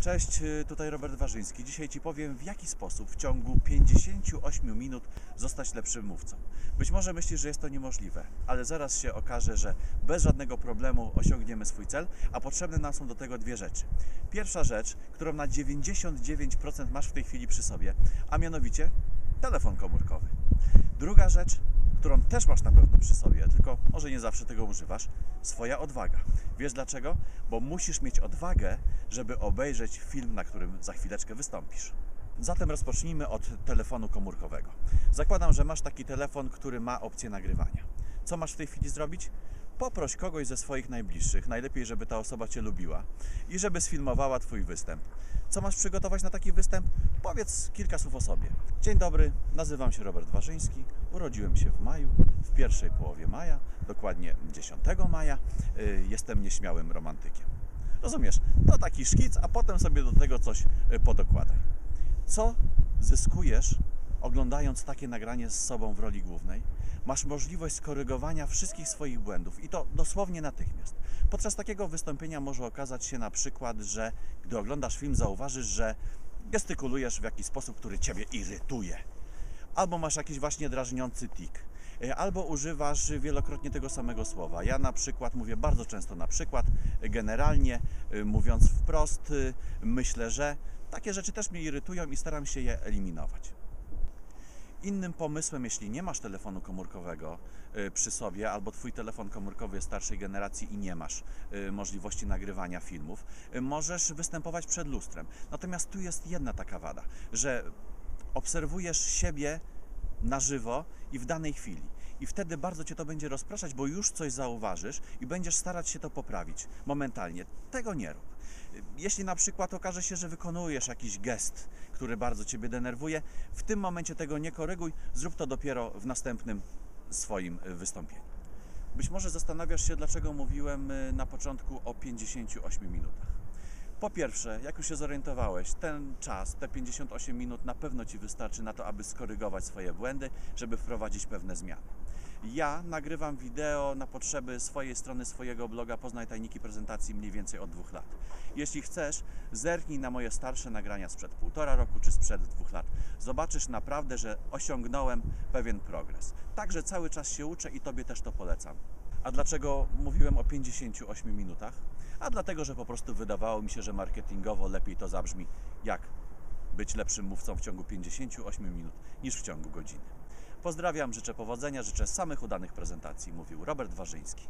Cześć, y, tutaj Robert Warzyński. Dzisiaj Ci powiem, w jaki sposób w ciągu 58 minut zostać lepszym mówcą. Być może myślisz, że jest to niemożliwe, ale zaraz się okaże, że bez żadnego problemu osiągniemy swój cel, a potrzebne nam są do tego dwie rzeczy. Pierwsza rzecz, którą na 99% masz w tej chwili przy sobie, a mianowicie telefon komórkowy. Druga rzecz, którą też masz na pewno przy sobie, tylko może nie zawsze tego używasz, swoja odwaga. Wiesz dlaczego? Bo musisz mieć odwagę, żeby obejrzeć film, na którym za chwileczkę wystąpisz. Zatem rozpocznijmy od telefonu komórkowego. Zakładam, że masz taki telefon, który ma opcję nagrywania. Co masz w tej chwili zrobić? Poproś kogoś ze swoich najbliższych, najlepiej, żeby ta osoba Cię lubiła i żeby sfilmowała Twój występ. Co masz przygotować na taki występ? Powiedz kilka słów o sobie. Dzień dobry, nazywam się Robert Warzyński, urodziłem się w maju, w pierwszej połowie maja, dokładnie 10 maja. Y, Jestem nieśmiałym romantykiem. Rozumiesz? To taki szkic, a potem sobie do tego coś y, podokładaj. Co zyskujesz oglądając takie nagranie z sobą w roli głównej? Masz możliwość skorygowania wszystkich swoich błędów i to dosłownie natychmiast. Podczas takiego wystąpienia może okazać się na przykład, że gdy oglądasz film, zauważysz, że gestykulujesz w jakiś sposób, który ciebie irytuje. Albo masz jakiś właśnie drażniący tik. E, Albo używasz wielokrotnie tego samego słowa. Ja na przykład mówię bardzo często na przykład, e, generalnie e, mówiąc wprost, myślę, że takie rzeczy też mnie irytują i staram się je eliminować. Innym pomysłem, jeśli nie masz telefonu komórkowego y, przy sobie, albo twój telefon komórkowy jest starszej generacji i nie masz y, możliwości nagrywania filmów, y, możesz występować przed lustrem. Natomiast tu jest jedna taka wada, że obserwujesz siebie na żywo i w danej chwili. I wtedy bardzo cię to będzie rozpraszać, bo już coś zauważysz i będziesz starać się to poprawić momentalnie. Tego nie rób. Jeśli na przykład okaże się, że wykonujesz jakiś gest, który bardzo ciebie denerwuje, w tym momencie tego nie koryguj, zrób to dopiero w następnym swoim wystąpieniu. Być może zastanawiasz się, dlaczego mówiłem y, na początku o 58 minutach. Po pierwsze, jak już się zorientowałeś, ten czas, te 58 minut na pewno Ci wystarczy na to, aby skorygować swoje błędy, żeby wprowadzić pewne zmiany. Ja nagrywam wideo na potrzeby swojej strony, swojego bloga Poznaj Tajniki Prezentacji mniej więcej od dwóch lat. Jeśli chcesz, zerknij na moje starsze nagrania sprzed półtora roku czy sprzed dwóch lat. Zobaczysz naprawdę, że osiągnąłem pewien progres. Także cały czas się uczę i Tobie też to polecam. A dlaczego mówiłem o 58 minutach? A dlatego, że po prostu wydawało mi się, że marketingowo lepiej to zabrzmi jak być lepszym mówcą w ciągu 58 minut niż w ciągu godziny. Pozdrawiam, życzę powodzenia, życzę samych udanych prezentacji, mówił Robert Warzyński.